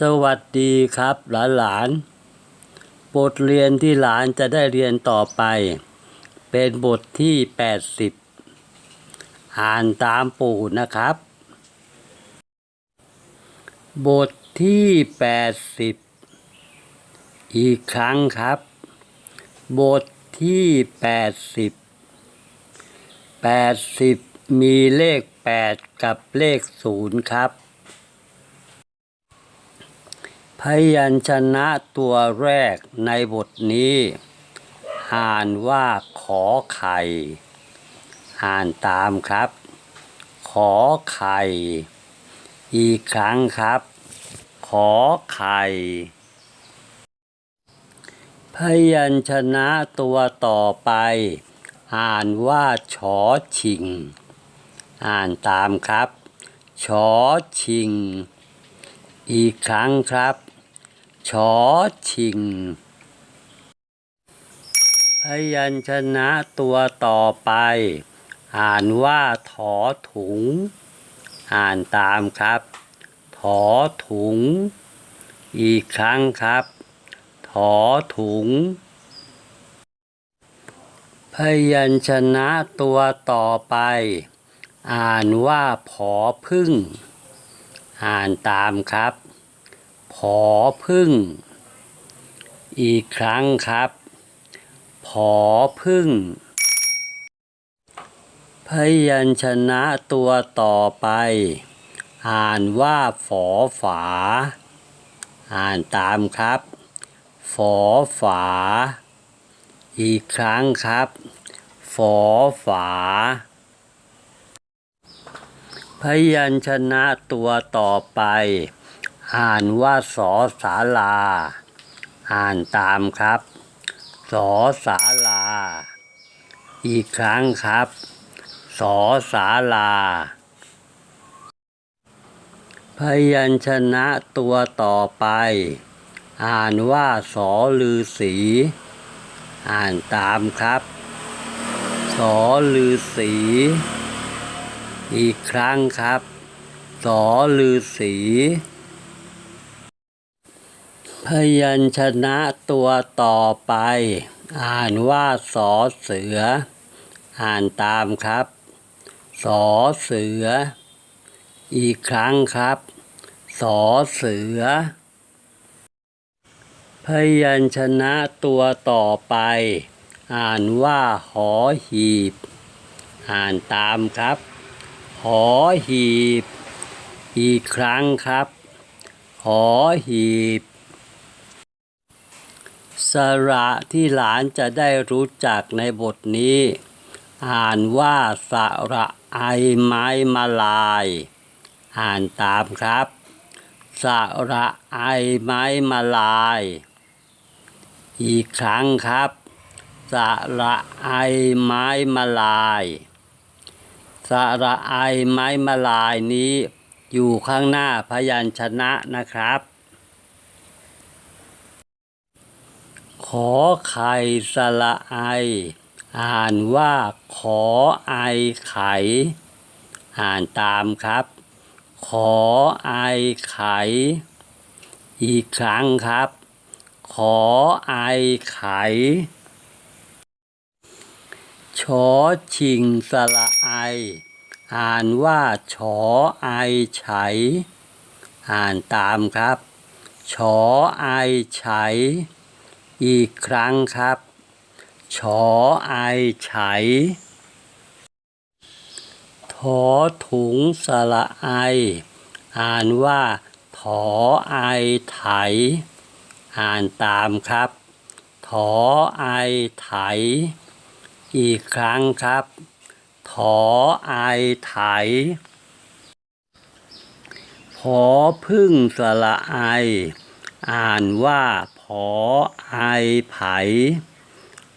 สวัสดีครับหลานหลานบทเรียนที่หลานจะได้เรียนต่อไป เป็นบทที่ 80 อ่านตามปู่นะครับ บทที่ 80 อีกครั้งครับ บทที่ 80 80 มีเลข 8 กับเลข 0 ครับ พยัญชนะตัวแรกในบทนี้อ่านว่าขอไข่อ่านตามครับ ขอไข่ อีกครั้งครับ ขอไข่พยัญชนะตัวต่อไป อ่านว่าชอชิง อ่านตามครับชอชิง อีกครั้งครับ ชอชิง พยัญชนะตัวต่อไป อ่านว่าถอถุง อ่านตามครับ ถอถุง อีกครั้งครับ ถอถุง พยัญชนะตัวต่อไป อ่านว่าผอพึ่ง อ่านตามครับ ผอพึ่ง อีกครั้งครับ ผอพึ่ง พยัญชนะตัวต่อไป อ่านว่าฝอฝา อ่านตามครับ ฝอฝา อีกครั้งครับ ฝอฝาพยัญชนะตัวต่อไป อ่านว่าสอสาลา อ่านตามครับ สอสาลา อีกครั้งครับ สอสาลา พยัญชนะตัวต่อไป อ่านว่าสอลือสี อ่านตามครับ สอลือสี อีกครั้งครับ สอลือสี พยัญชนะตัวต่อไป อ่านว่าสอเสือ อ่านตามครับ สอเสือ อีกครั้งครับ สอเสือ พยัญชนะตัวต่อไป อ่านว่าหอหีบ อ่านตามครับ หอหีบ อีกครั้งครับ หอหีบ สระที่หลานจะได้รู้จักในบทนี้ อ่านว่าสระไอไม้มาลาย อ่านตามครับสระไอไม้มาลาย อีกครั้งครับสระไอไม้มาลายสระไอไม้มาลายนี้อยู่ข้างหน้าพยัญชนะนะครับ อไข่สระไอ อ่านว่าขอไอไข่ อ่านตามครับ ขอไอไข่ อีกครั้งครับ ขอไอไข่ชอชิงสระไอ อ่านว่าชอไอไฉ อ่านตามครับ ชอไอไฉ อีกครั้งครับ ชอไอไฉถอถุงสระไอ อ่านว่าถอไอไถ อ่านตามครับ ถอไอไถ อีกครั้งครับ ถอไอไถพอพึ่งสระไอ อ่านว่า อไอไผ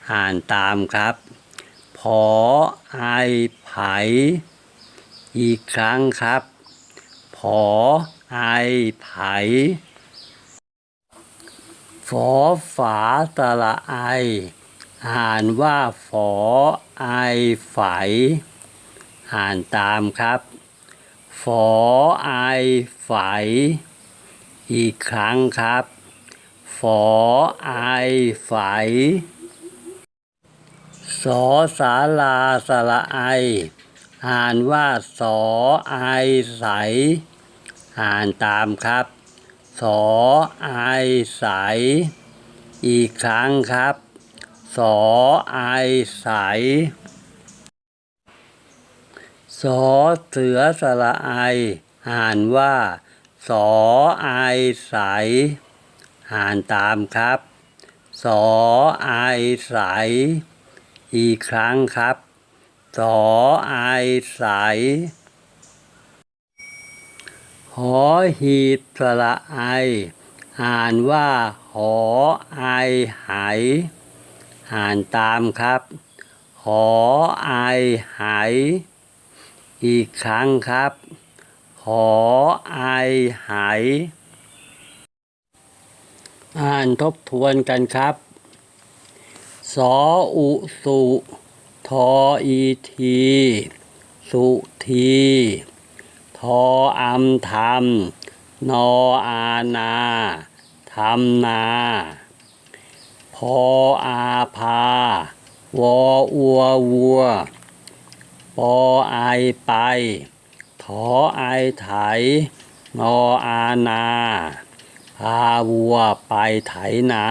อ่านตามครับ พอไอไผ อีกครั้งครับ พอไอไผฝอฝาตะละไอ อ่านว่าฝอไอไฝ อ่านตามครับฝอไอไฝ อีกครั้งครับ ฝอไอไฝสอสาลาสระไอ อ่านว่าสอไอใส อ่านตามครับ สอไอใส อีกครั้งครับ สอไอใส สอเสือสระไอ อ่านว่า สอไอใส อ่านตามครับ สอไอใสอีกครั้งครับ สอไอใสหอหีบสระไอ อ่านว่าหอไอหายอ่านตามครับหอไอหายอีกครั้งครับหอไอหาย อ่านทบทวนกันครับ สออุสุทออีที สุที ทออัมธรรม นออาณาธรรมนา พออาภา วออัววัว ปอไอไปถอไอไถ นออาณา พาวัวไปไถนา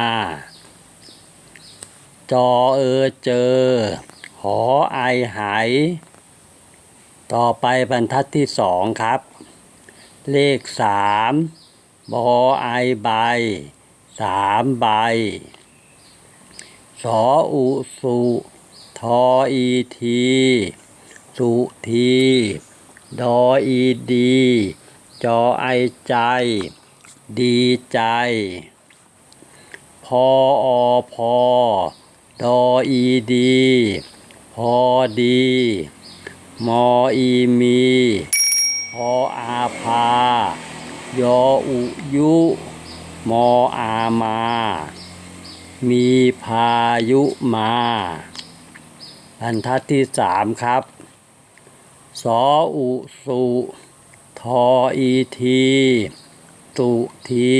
จอเออเจอ หอไอหาย ต่อไปบรรทัดที่สองครับ เลขสามบอไอใบสามใบ สออุสุทออีที สุที ดออีดี จอไอใจ ดีใจ พออพอดออีดี พอดี มออีมี พออาภายออุยุ มออามา มีพายุมาบรรทัดที่สามครับ สออุสุ ทออีที สุที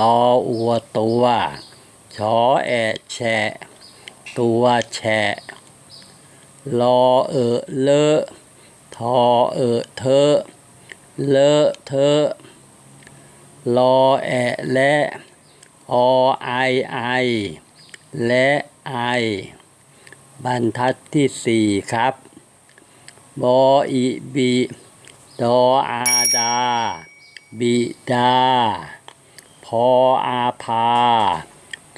ตออัวตัวชอแอะแฉะตัวแฉะลอเออเลอะทอเออเธอะเลอะเธอะลอแอะและอไอไอและไอบรรทัดที่สี่ครับบออิบิดออาดา บิดา พออาภา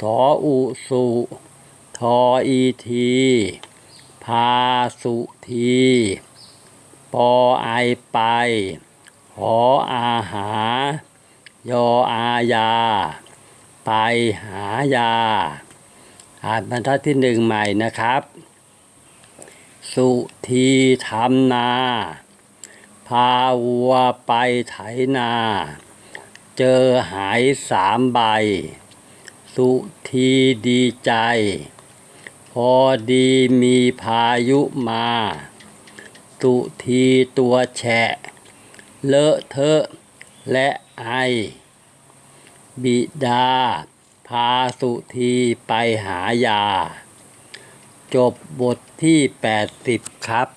สออุสุ ทออีที พาสุที ปอไอไป หออาหา ยออายา ไปหายา อ่านบรรทัดที่หนึ่งใหม่นะครับ สุทีทำนา พาวัวไปไถนา เจอหายสามใบ สุทีดีใจ พอดีมีพายุมา สุทีตัวแฉะ เลอะเทอะและไอ บิดา พาสุทีไปหายา จบบทที่ 80 ครับ